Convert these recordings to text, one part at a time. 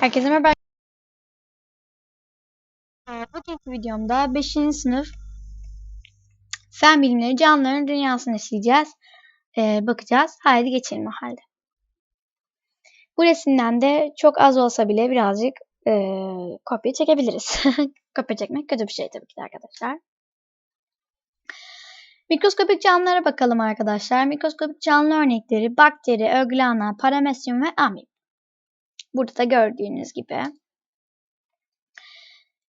Herkese merhaba. Bugünkü videomda 5. sınıf fen bilimleri canlıların dünyasını işleyeceğiz. Ee, bakacağız. Haydi geçelim o halde. Bu resimden de çok az olsa bile birazcık e, kopya çekebiliriz. kopya çekmek kötü bir şey tabii ki de arkadaşlar. Mikroskopik canlılara bakalım arkadaşlar. Mikroskopik canlı örnekleri bakteri, öglana, paramesyum ve amip. Burada da gördüğünüz gibi.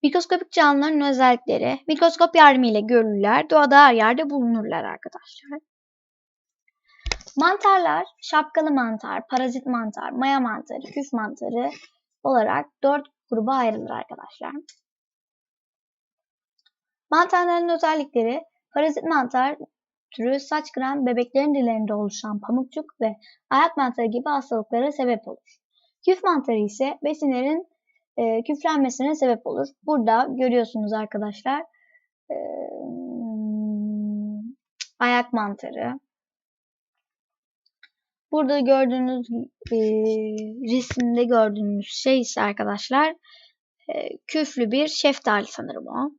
Mikroskopik canlıların özellikleri. Mikroskop yardımıyla görülürler. Doğada her yerde bulunurlar arkadaşlar. Mantarlar, şapkalı mantar, parazit mantar, maya mantarı, küf mantarı olarak dört gruba ayrılır arkadaşlar. Mantarların özellikleri parazit mantar türü saç kıran bebeklerin dillerinde oluşan pamukçuk ve ayak mantarı gibi hastalıklara sebep olur. Küf mantarı ise besinlerin e, küflenmesine sebep olur. Burada görüyorsunuz arkadaşlar e, ayak mantarı. Burada gördüğünüz e, resimde gördüğünüz şey ise arkadaşlar e, küflü bir şeftali sanırım o.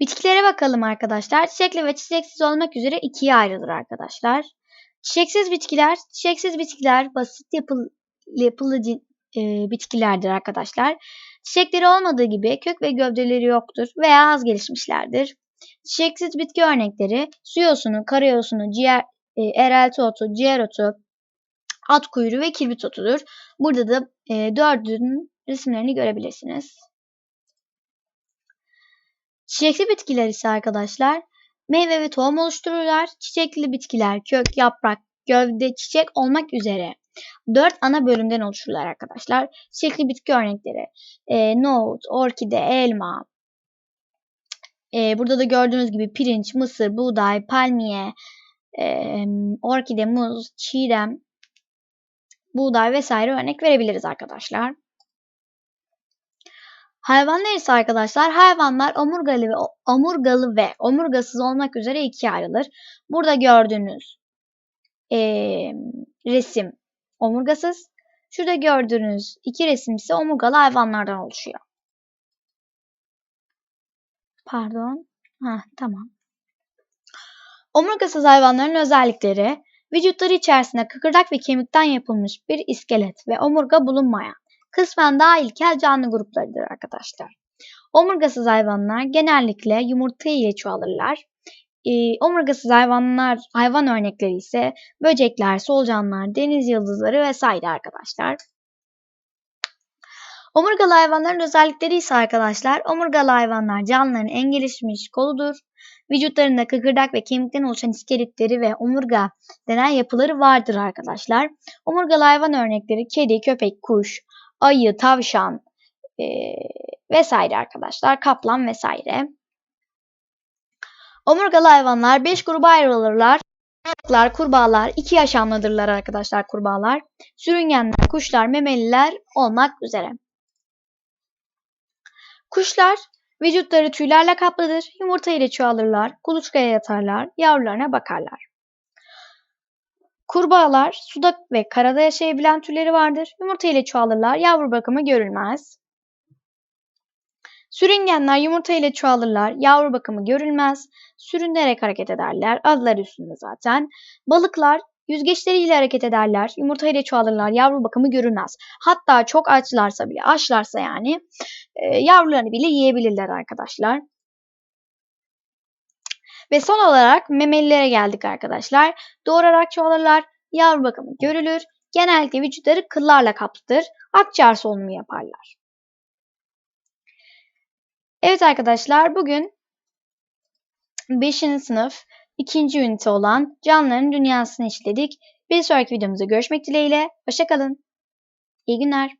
Bitkilere bakalım arkadaşlar. Çiçekli ve çiçeksiz olmak üzere ikiye ayrılır arkadaşlar. Çiçeksiz bitkiler, çiçeksiz bitkiler basit yapılı, yapılı e, bitkilerdir arkadaşlar. Çiçekleri olmadığı gibi kök ve gövdeleri yoktur veya az gelişmişlerdir. Çiçeksiz bitki örnekleri su yosunu, kara yosunu, ciğer, e, erelti otu, ciğer otu, at kuyruğu ve kirbit otudur. Burada da e, dördünün resimlerini görebilirsiniz. Çiçekli bitkiler ise arkadaşlar meyve ve tohum oluştururlar. Çiçekli bitkiler kök, yaprak, gövde, çiçek olmak üzere dört ana bölümden oluşurlar arkadaşlar. Çiçekli bitki örnekleri e, nohut, orkide, elma. E, burada da gördüğünüz gibi pirinç, mısır, buğday, palmiye, e, orkide, muz, çiğdem, buğday vesaire örnek verebiliriz arkadaşlar. Hayvanlar ise arkadaşlar hayvanlar omurgalı ve omurgalı ve omurgasız olmak üzere ikiye ayrılır. Burada gördüğünüz e, resim omurgasız. Şurada gördüğünüz iki resim ise omurgalı hayvanlardan oluşuyor. Pardon. Ha, tamam. Omurgasız hayvanların özellikleri vücutları içerisinde kıkırdak ve kemikten yapılmış bir iskelet ve omurga bulunmayan kısmen daha ilkel canlı gruplarıdır arkadaşlar. Omurgasız hayvanlar genellikle yumurta ile çoğalırlar. E, omurgasız hayvanlar, hayvan örnekleri ise böcekler, solucanlar, deniz yıldızları vesaire arkadaşlar. Omurgalı hayvanların özellikleri ise arkadaşlar, omurgalı hayvanlar canlıların en gelişmiş koludur. Vücutlarında kıkırdak ve kemikten oluşan iskeletleri ve omurga denen yapıları vardır arkadaşlar. Omurgalı hayvan örnekleri kedi, köpek, kuş, ayı, tavşan e, vesaire arkadaşlar. Kaplan vesaire. Omurgalı hayvanlar 5 gruba ayrılırlar. Balıklar, kurbağalar, 2 yaşamlıdırlar arkadaşlar kurbağalar. Sürüngenler, kuşlar, memeliler olmak üzere. Kuşlar vücutları tüylerle kaplıdır. Yumurta ile çoğalırlar. Kuluçkaya yatarlar. Yavrularına bakarlar. Kurbağalar suda ve karada yaşayabilen türleri vardır. Yumurta ile çoğalırlar. Yavru bakımı görülmez. Sürüngenler yumurta ile çoğalırlar. Yavru bakımı görülmez. Sürünerek hareket ederler. Adları üstünde zaten. Balıklar yüzgeçleriyle hareket ederler. Yumurta ile çoğalırlar. Yavru bakımı görülmez. Hatta çok açlarsa bile, açlarsa yani e, yavrularını bile yiyebilirler arkadaşlar. Ve son olarak memelilere geldik arkadaşlar. Doğurarak çoğalırlar. Yavru bakımı görülür. Genellikle vücutları kıllarla kaplıdır. Akciğer solunumu yaparlar. Evet arkadaşlar bugün 5. sınıf 2. ünite olan canlıların dünyasını işledik. Bir sonraki videomuzda görüşmek dileğiyle. Hoşçakalın. İyi günler.